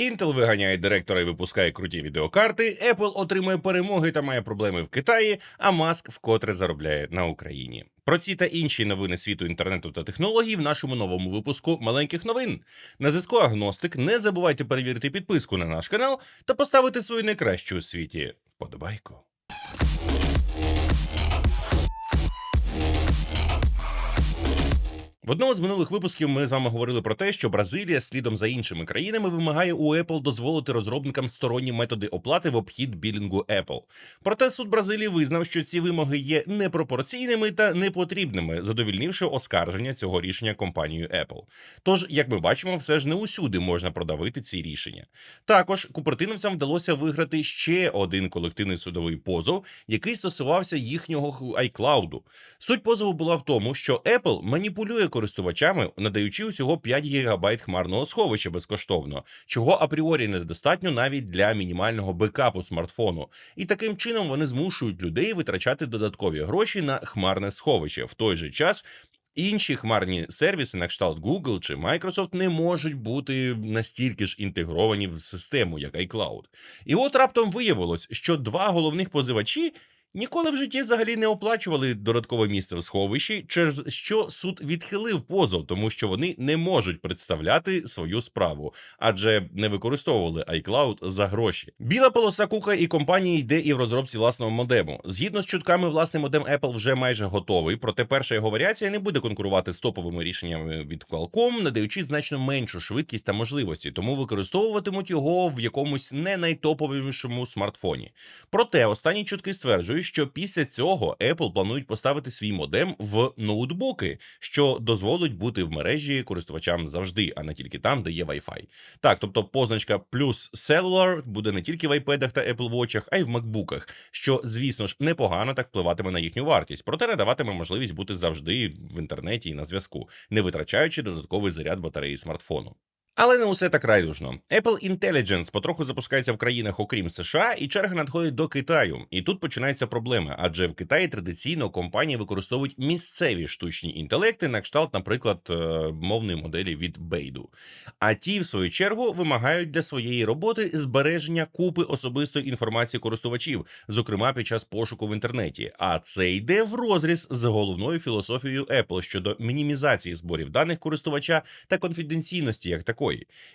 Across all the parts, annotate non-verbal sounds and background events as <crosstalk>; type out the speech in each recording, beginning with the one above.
Intel виганяє директора і випускає круті відеокарти, Apple отримує перемоги та має проблеми в Китаї, а Маск вкотре заробляє на Україні. Про ці та інші новини світу інтернету та технологій в нашому новому випуску маленьких новин. На зв'язку Агностик. Не забувайте перевірити підписку на наш канал та поставити свою найкращу у світі вподобайку. В одному з минулих випусків ми з вами говорили про те, що Бразилія слідом за іншими країнами вимагає у Apple дозволити розробникам сторонні методи оплати в обхід білінгу Apple. Проте суд Бразилії визнав, що ці вимоги є непропорційними та непотрібними, задовільнивши оскарження цього рішення компанією Apple. Тож, як ми бачимо, все ж не усюди можна продавити ці рішення. Також купертиновцям вдалося виграти ще один колективний судовий позов, який стосувався їхнього iCloud. Суть позову була в тому, що Apple маніпулює користувачами, надаючи усього 5 ГБ хмарного сховища безкоштовно, чого апріорі недостатньо навіть для мінімального бекапу смартфону. І таким чином вони змушують людей витрачати додаткові гроші на хмарне сховище в той же час. Інші хмарні сервіси, на кшталт Google чи Microsoft, не можуть бути настільки ж інтегровані в систему, як iCloud. І от раптом виявилось, що два головних позивачі Ніколи в житті взагалі не оплачували додаткове місце в сховищі, через що суд відхилив позов, тому що вони не можуть представляти свою справу, адже не використовували iCloud за гроші. Біла полоса кука і компанії йде і в розробці власного модему. Згідно з чутками, власний модем Apple вже майже готовий, проте перша його варіація не буде конкурувати з топовими рішеннями від Qualcomm, надаючи значно меншу швидкість та можливості, тому використовуватимуть його в якомусь не найтоповішому смартфоні. Проте останні чутки стверджують, що після цього Apple планують поставити свій модем в ноутбуки, що дозволить бути в мережі користувачам завжди, а не тільки там, де є Wi-Fi. Так, тобто позначка плюс Cellular буде не тільки в iPad та Apple Watch, а й в MacBook, що, звісно ж, непогано так впливатиме на їхню вартість, проте не даватиме можливість бути завжди в інтернеті і на зв'язку, не витрачаючи додатковий заряд батареї смартфону. Але не усе так райдужно. Apple Intelligence потроху запускається в країнах, окрім США, і черга надходить до Китаю. І тут починаються проблеми, адже в Китаї традиційно компанії використовують місцеві штучні інтелекти, на кшталт, наприклад, е, мовної моделі від Бейду. А ті, в свою чергу, вимагають для своєї роботи збереження купи особистої інформації користувачів, зокрема під час пошуку в інтернеті. А це йде в розріз з головною філософією Apple щодо мінімізації зборів даних користувача та конфіденційності як такої.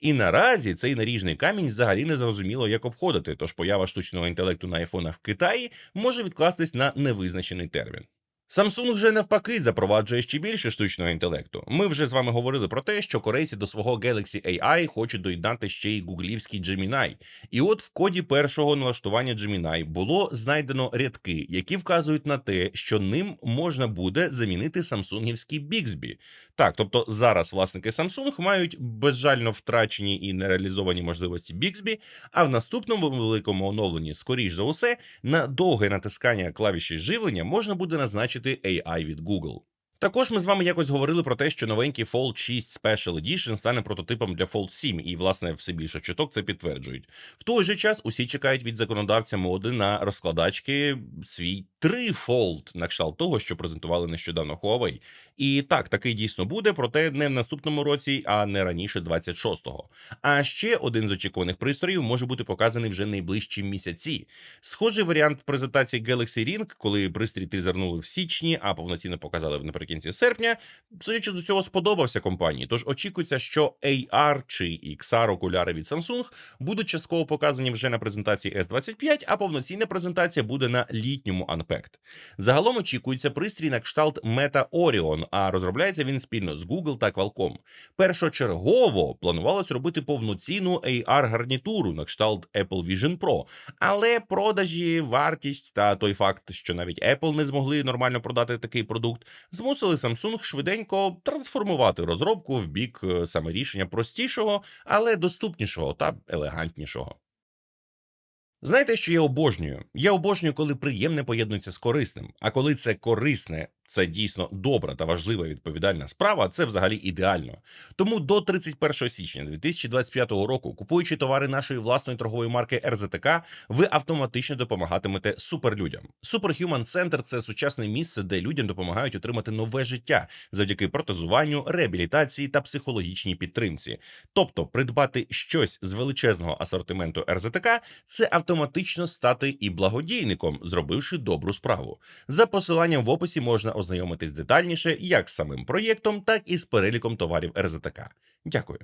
І наразі цей наріжний камінь взагалі не зрозуміло, як обходити. Тож поява штучного інтелекту на айфонах в Китаї може відкластись на невизначений термін. Samsung вже навпаки запроваджує ще більше штучного інтелекту. Ми вже з вами говорили про те, що корейці до свого Galaxy AI хочуть доєднати ще й гуглівський Gemini. І от в коді першого налаштування Gemini було знайдено рядки, які вказують на те, що ним можна буде замінити самсунгівський Bixby. Так, тобто зараз власники Samsung мають безжально втрачені і нереалізовані можливості Bixby, а в наступному великому оновленні, скоріш за усе, на довге натискання клавіші живлення можна буде назначити AI від Google. Також ми з вами якось говорили про те, що новенький Fold 6 Special Edition стане прототипом для Fold 7, і власне все більше чуток це підтверджують. В той же час усі чекають від законодавця моди на розкладачки свій 3 Fold, на кшталт того, що презентували нещодавно Huawei. І так, такий дійсно буде, проте не в наступному році, а не раніше 26-го. А ще один з очікуваних пристроїв може бути показаний вже найближчі місяці. Схожий варіант презентації Galaxy Ring, коли пристрій тизернули в січні, а повноцінно показали наприкінці серпня. Судячи з усього, сподобався компанії. Тож очікується, що AR чи XR окуляри від Samsung будуть частково показані вже на презентації S25, а повноцінна презентація буде на літньому Unpacked. Загалом очікується пристрій на кшталт Meta Orion, а розробляється він спільно з Google та Qualcomm. Першочергово планувалось робити повноцінну AR-гарнітуру на кшталт Apple Vision Pro, але продажі, вартість та той факт, що навіть Apple не змогли нормально продати такий продукт, змусили Samsung швиденько трансформувати розробку в бік е, саме рішення простішого, але доступнішого та елегантнішого. Знаєте, що я обожнюю? Я обожнюю, коли приємне поєднується з корисним. А коли це корисне це дійсно добра та важлива відповідальна справа, це взагалі ідеально. Тому до 31 січня 2025 року, купуючи товари нашої власної торгової марки РЗТК, ви автоматично допомагатимете суперлюдям. Superhuman Center – це сучасне місце, де людям допомагають отримати нове життя завдяки протезуванню, реабілітації та психологічній підтримці. Тобто, придбати щось з величезного асортименту РЗТК це автоматично стати і благодійником, зробивши добру справу. За посиланням в описі можна ознайомитись детальніше як з самим проєктом, так і з переліком товарів РЗТК. Дякую.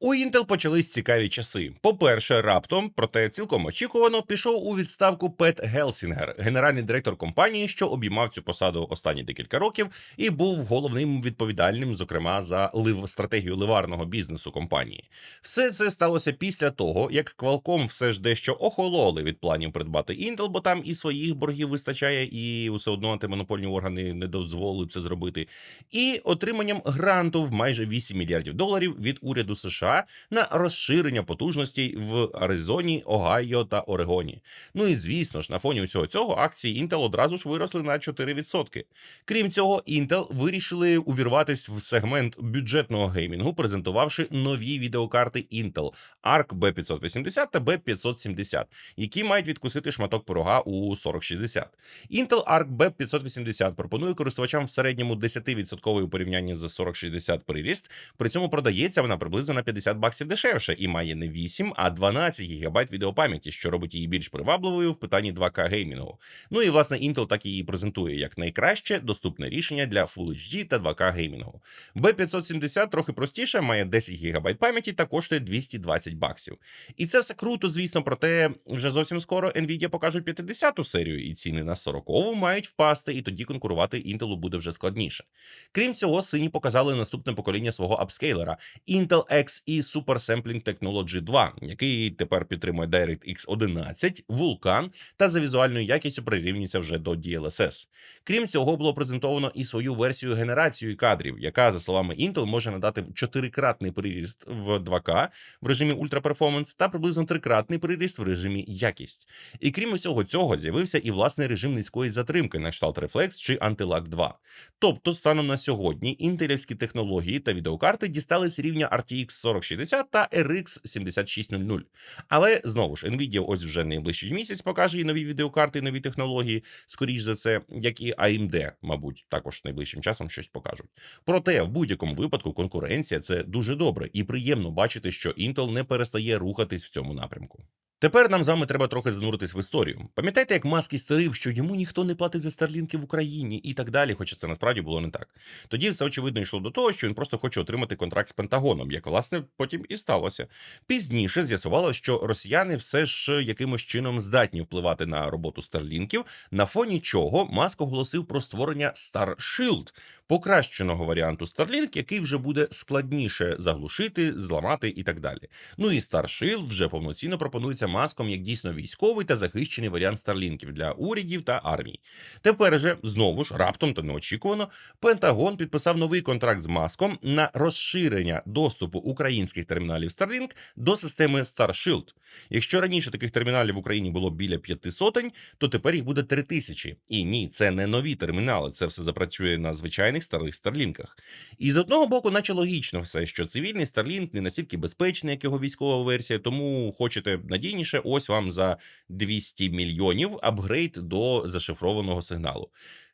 У Intel почались цікаві часи. По-перше, раптом, проте цілком очікувано, пішов у відставку Пет Гелсінгер, генеральний директор компанії, що обіймав цю посаду останні декілька років, і був головним відповідальним, зокрема, за лив стратегію ливарного бізнесу компанії. Все це сталося після того, як Qualcomm все ж дещо охололи від планів придбати Intel, бо там і своїх боргів вистачає, і все одно антимонопольні органи не дозволили це зробити. І отриманням гранту в майже 8 мільярдів доларів від уряду США на розширення потужностей в Аризоні, Огайо та Орегоні. Ну і звісно ж, на фоні усього цього акції Intel одразу ж виросли на 4%. Крім цього, Intel вирішили увірватись в сегмент бюджетного геймінгу, презентувавши нові відеокарти Intel Arc B580 та B570, які мають відкусити шматок пирога у 4060. Intel Arc B580 пропонує користувачам в середньому 10% у порівнянні з 4060 приріст. При цьому продається вона приблизно на 50 баксів дешевше і має не 8, а 12 ГБ відеопам'яті, що робить її більш привабливою в питанні 2К геймінгу. Ну і власне Intel так її презентує як найкраще доступне рішення для Full HD та 2К геймінгу. B570 трохи простіше, має 10 ГБ пам'яті та коштує 220 баксів. І це все круто, звісно, проте вже зовсім скоро Nvidia покажуть 50-ту серію, і ціни на 40-ву мають впасти, і тоді конкурувати Intel буде вже складніше. Крім цього, сині показали наступне покоління свого апскейлера Intel Xe Super Sampling Technology 2, який тепер підтримує DirectX 11, Vulkan та за візуальною якістю прирівнюється вже до DLSS. Крім цього, було презентовано і свою версію генерації кадрів, яка, за словами Intel, може надати чотирикратний приріст в 2К в режимі Performance та приблизно трикратний приріст в режимі якість. І крім усього цього, з'явився і власний режим низької затримки на кшталт Reflex чи Anti-Lag 2. Тобто, станом на сьогодні інтелівські технології та відеокарти дістались рівня RTX 4060 та RX 7600. Але знову ж Nvidia ось вже найближчий місяць покаже і нові відеокарти, і нові технології, скоріш за це, як і AMD, мабуть, також найближчим часом щось покажуть. Проте в будь-якому випадку конкуренція це дуже добре і приємно бачити, що Intel не перестає рухатись в цьому напрямку. Тепер нам з вами треба трохи зануритись в історію. Пам'ятаєте, як Маск істерив, що йому ніхто не платить за старлінки в Україні і так далі, хоча це насправді було не так. Тоді все очевидно йшло до того, що він просто хоче отримати контракт з Пентагоном, як власне потім і сталося. Пізніше з'ясувалося, що росіяни все ж якимось чином здатні впливати на роботу старлінків, на фоні чого Маск оголосив про створення Starshield, покращеного варіанту Starlink, який вже буде складніше заглушити, зламати і так далі. Ну і Starshield вже повноцінно пропонується маском як дійсно військовий та захищений варіант Старлінків для урядів та армій. Тепер же знову ж раптом та неочікувано Пентагон підписав новий контракт з маском на розширення доступу українських терміналів Starlink до системи Starshield. Якщо раніше таких терміналів в Україні було біля п'яти сотень, то тепер їх буде три тисячі. І ні, це не нові термінали. Це все запрацює на звичайних старих старлінках. І з одного боку, наче логічно все, що цивільний старлінк не настільки безпечний, як його військова версія, тому хочете надійніше, ось вам за 200 мільйонів апгрейд до зашифрованого сигналу.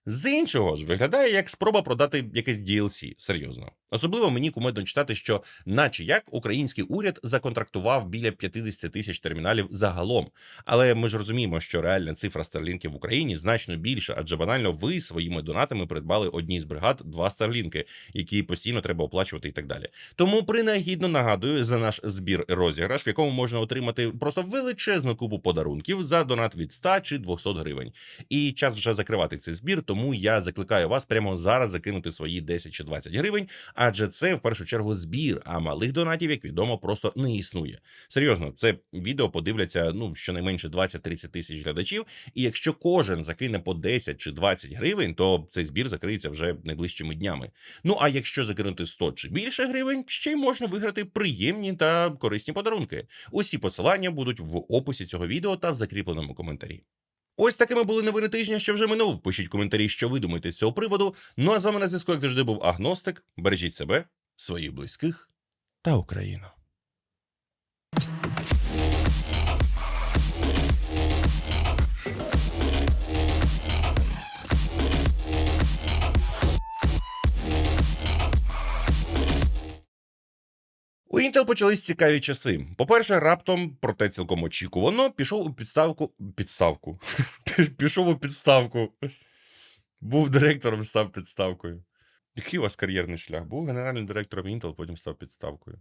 З іншого ж виглядає як спроба продати якесь DLC, серйозно. Особливо мені кумедно читати, що, наче як український уряд законтрактував біля 50 тисяч терміналів загалом. Але ми ж розуміємо, що реальна цифра старлінків в Україні значно більша, адже банально ви своїми донатами придбали одній з бригад два старлінки, які постійно треба оплачувати і так далі. Тому принагідно нагадую за наш збір розіграш, в якому можна отримати просто величезну купу подарунків за донат від 100 чи 200 гривень. І час вже закривати цей збір, тому я закликаю вас прямо зараз закинути свої 10 чи 20 гривень, адже це в першу чергу збір, а малих донатів, як відомо, просто не існує. Серйозно, це відео подивляться ну щонайменше 20-30 тисяч глядачів. І якщо кожен закине по 10 чи 20 гривень, то цей збір закриється вже найближчими днями. Ну а якщо закинути 100 чи більше гривень, ще й можна виграти приємні та корисні подарунки. Усі посилання будуть в описі цього відео та в закріпленому коментарі. Ось такими були новини тижня, що вже минув. Пишіть коментарі, що ви думаєте з цього приводу. Ну а з вами на зв'язку, як завжди, був Агностик. Бережіть себе, своїх близьких та Україну. У Intel почались цікаві часи. По-перше, раптом, проте цілком очікувано, пішов у підставку. Підставку. <laughs> Пішов у підставку. Був директором, став підставкою. Який у вас кар'єрний шлях? Був генеральним директором Intel, потім став підставкою.